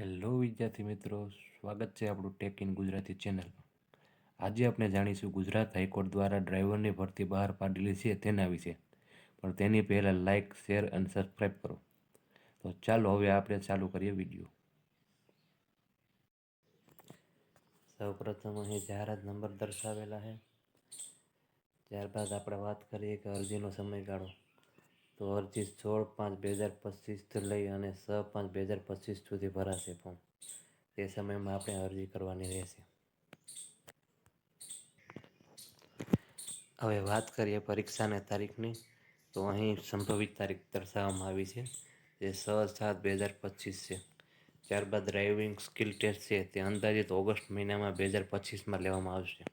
Hello વિદ્યાર્થી મિત્રો, સ્વાગત છે આપણું ટેક ઇન ગુજરાતી ચેનલમાં આજે આપણે જાણીશું ગુજરાત હાઈકોર્ટ દ્વારા ડ્રાઈવરની ભરતી બહાર પાડેલી છે તેના વિશે. પણ તેની પહેલાં લાઇક શેર અને સબસ્ક્રાઈબ કરો. તો ચાલો હવે આપણે ચાલુ કરીએ વીડિયો. સૌપ્રથમ અહીં જાહેરાત નંબર દર્શાવેલા છે. ત્યારબાદ આપણે વાત કરીએ કે અરજીનો સમયગાળો. તો અરજી સોળ પાંચ બે હજાર પચીસથી લઈ અને છ પાંચ બે હજાર પચીસ સુધી ભરાશે ફોર્મ તે સમયમાં આપણે અરજી કરવાની રહેશે. હવે વાત કરીએ પરીક્ષાની તારીખની. તો અહીં સંભવિત તારીખ દર્શાવવામાં આવી છે. જે છ સાત બે હજાર પચીસ છે. ત્યારબાદ ડ્રાઇવિંગ સ્કિલ ટેસ્ટ છે. તે અંદાજિત ઓગસ્ટ મહિનામાં બે હજાર પચીસમાં લેવામાં આવશે.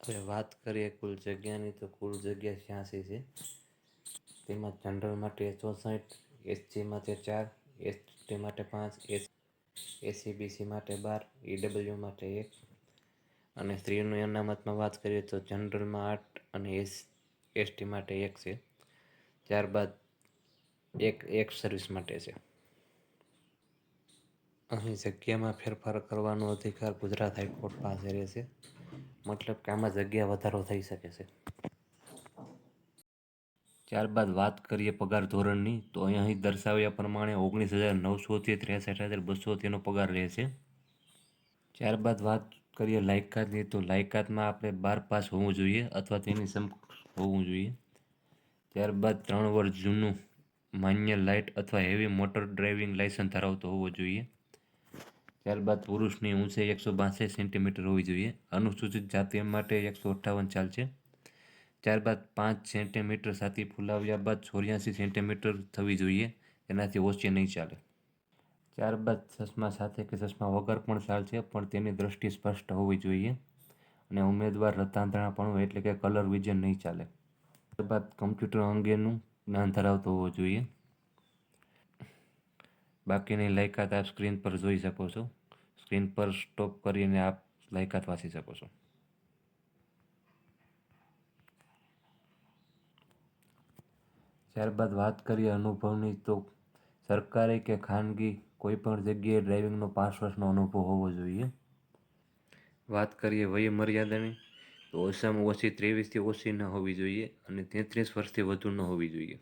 હવે વાત કરીએ કુલ જગ્યાની, તો કુલ જગ્યા છ્યાસી છે. તેમાં જનરલ માટે ચોસઠ એસસી માટે ચાર એસટી માટે પાંચ એસ એસીબીસી માટે બાર ઈડબ્લ્યુ માટે એક અને સ્ત્રીઓની અનામતમાં વાત કરીએ તો જનરલમાં આઠ અને એસ એસટી માટે એક છે. ત્યારબાદ એક એક સર્વિસ માટે છે. અહીં જગ્યામાં ફેરફાર કરવાનો અધિકાર ગુજરાત હાઈકોર્ટ પાસે રહેશે. મતલબ કે આમાં જગ્યા વધારો થઈ શકે છે. ત્યારબાદ વાત કરીએ પગાર ધોરણની, તો અહીં દર્શાવ્યા પ્રમાણે ઓગણીસ હજાર નવસોથી ત્રેસઠ હજાર બસો તેનો પગાર રહેશે ત્યારબાદ વાત કરીએ લાયકાતની, તો લાયકાતમાં આપણે બાર પાસ હોવું જોઈએ અથવા તેની સમકક્ષ હોવું જોઈએ. ત્યારબાદ ત્રણ વર્ષ જૂનું માન્ય લાઇટ અથવા હેવી મોટર ડ્રાઇવિંગ લાયસન્સ ધરાવતો હોવો જોઈએ. ત્યારબાદ પુરુષની ઊંચાઈ એકસો બાસઠ સેન્ટીમીટર હોવી જોઈએ. અનુસૂચિત જાતિ માટે એકસો અઠ્ઠાવન ચાલશે ત્યારબાદ પાંચ સેન્ટીમીટર સાથે ફૂલાવ્યા બાદ ચોર્યાસી સેન્ટીમીટર થવી જોઈએ. એનાથી ઓછી નહીં ચાલે. ત્યારબાદ ચશ્મા સાથે કે ચશ્મા વગર પણ ચાલશે પણ તેની દ્રષ્ટિ સ્પષ્ટ હોવી જોઈએ. અને ઉમેદવાર રતાંતણાપણું એટલે કે કલર વિઝન નહીં ચાલે. ત્યારબાદ કમ્પ્યુટર અંગેનું જ્ઞાન ધરાવતો હોવો જોઈએ. બાકીની લાયકાત આપ સ્ક્રીન પર જોઈ શકો છો. સ્ક્રીન પર સ્ટોપ કરીને આપ લાયકાત વાંચી શકો છો. ત્યારબાદ વાત કરીએ અનુભવની, તો સરકારી કે ખાનગી કોઈ પણ જગ્યાએ ડ્રાઇવિંગનો પાંચ વર્ષનો અનુભવ હોવો જોઈએ? વાત કરીએ વય મર્યાદાની, તો ઓછામાં ઓછી ત્રેવીસથી ઓછી ન હોવી જોઈએ અને તેત્રીસ વર્ષથી વધુ ન હોવી જોઈએ.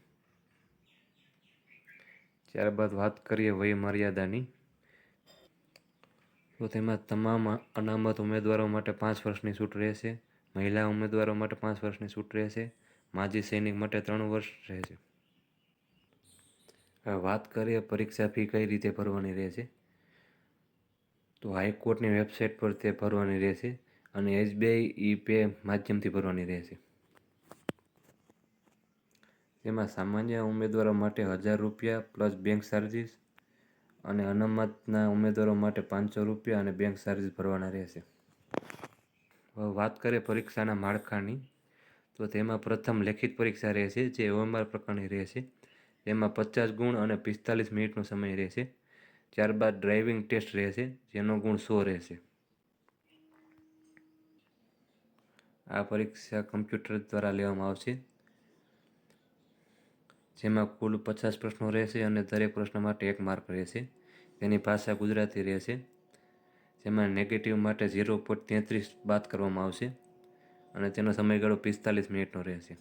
ત્યારબાદ વાત કરીએ વય મર્યાદાની તો તેમાં તમામ અનામત ઉમેદવારો માટે પાંચ વર્ષની છૂટ રહેશે. મહિલા ઉમેદવારો માટે પાંચ વર્ષની છૂટ રહેશે. માજી સૈનિક માટે ત્રણ વર્ષ રહેશે. વાત કરીએ પરીક્ષા ફી કઈ રીતે ભરવાની રહેશે? તો હાઈકોર્ટની વેબસાઇટ પર તે ભરવાની રહેશે અને એસબીઆઈ ઈ પે માધ્યમથી ભરવાની રહેશે. તેમાં સામાન્ય ઉમેદવારો માટે હજાર રૂપિયા પ્લસ બેંક ચાર્જીસ અને અનામતના ઉમેદવારો માટે પાંચસો રૂપિયા અને બેંક ચાર્જીસ ભરવાના રહેશે. વાત કરીએ પરીક્ષાના માળખાની. તો તેમાં પ્રથમ લેખિત પરીક્ષા રહેશે, જે ઓએમઆર પ્રકારની રહેશે. તેમાં પચાસ ગુણ અને પિસ્તાલીસ મિનિટનો સમય રહેશે. ત્યારબાદ ડ્રાઇવિંગ ટેસ્ટ રહેશે, જેનો ગુણ સો રહેશે. આ પરીક્ષા કમ્પ્યુટર દ્વારા લેવામાં આવશે. જેમાં કુલ પચાસ પ્રશ્નો રહેશે અને દરેક પ્રશ્ન માટે એક માર્ક રહેશે. તેની ભાષા ગુજરાતી રહેશે. જેમાં નેગેટિવ માટે ઝીરો પોઈન્ટ તેત્રીસ બાદ કરવામાં આવશે અને તેનો સમયગાળો પિસ્તાલીસ મિનિટનો રહેશે.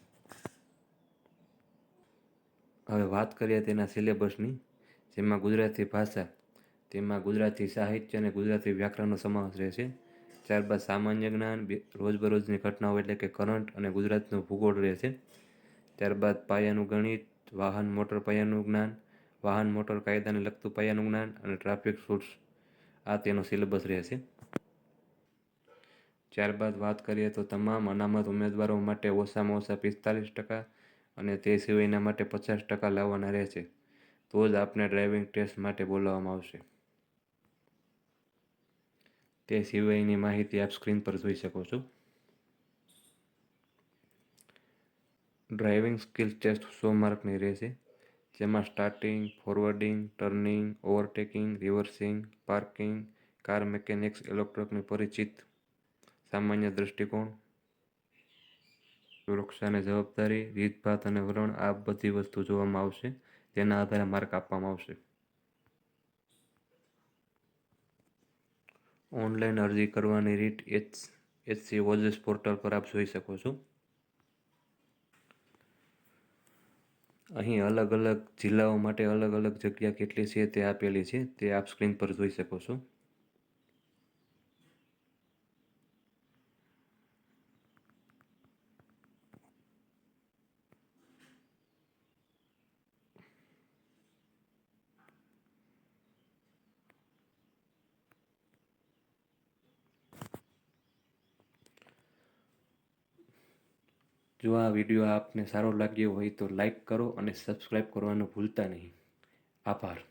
હવે વાત કરીએ તેના સિલેબસની જેમાં ગુજરાતી ભાષા, તેમાં ગુજરાતી સાહિત્ય અને ગુજરાતી વ્યાકરણનો સમાવેશ રહેશે. ત્યારબાદ સામાન્ય જ્ઞાન રોજબરોજની ઘટનાઓ એટલે કે કરંટ અને ગુજરાતનો ભૂગોળ રહેશે. ત્યારબાદ પાયાનું ગણિત વાહન, મોટર, પાયાનું જ્ઞાન, વાહન, મોટર, કાયદાને લગતું પાયાનું જ્ઞાન અને ટ્રાફિક રૂલ્સ આ તેનો સિલેબસ રહેશે. ત્યારબાદ વાત કરીએ તો તમામ અનામત ઉમેદવારો માટે ઓછામાં ઓછા પિસ્તાલીસ ટકા અને તે સિવાયના માટે પચાસ ટકા લાવવાના રહેશે. તો જ આપને ડ્રાઇવિંગ ટેસ્ટ માટે બોલાવવામાં આવશે. તે સિવાયની માહિતી આપ સ્ક્રીન પર જોઈ શકો છો. ડ્રાઇવિંગ સ્કિલ ટેસ્ટ સો માર્કની રહેશે, જેમાં starting, forwarding, turning, overtaking, reversing, parking, car mechanics ઇલેક્ટ્રોનિકની પરિચિત, સામાન્ય દૃષ્ટિકોણ, સુરક્ષાને જવાબદારી, રીતભાત અને વલણ આ બધી વસ્તુ જોવામાં આવશે તેના આધારે માર્ક આપવામાં આવશે. ઓનલાઈન અરજી કરવાની રીત એચ, એચસી ઓજસ પોર્ટલ પર આપ જોઈ શકો છો. અહીં અલગ અલગ જિલ્લાઓ માટે અલગ અલગ જગ્યા કેટલી છે તે આપેલી છે તે આપ સ્ક્રીન પર જોઈ શકો છો. જો આ વીડિયો આપને સારો લાગ્યો હોય તો લાઈક કરો અને સબસ્ક્રાઈબ કરવાનું ભૂલતા નહીં. આભાર.